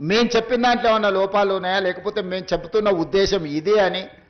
మేము చెప్పిన దాంట్లో ఉన్న లోపాలు ఉన్నాయా? లేకపోతే మేము చెబుతున్న ఉద్దేశం ఇదే అని?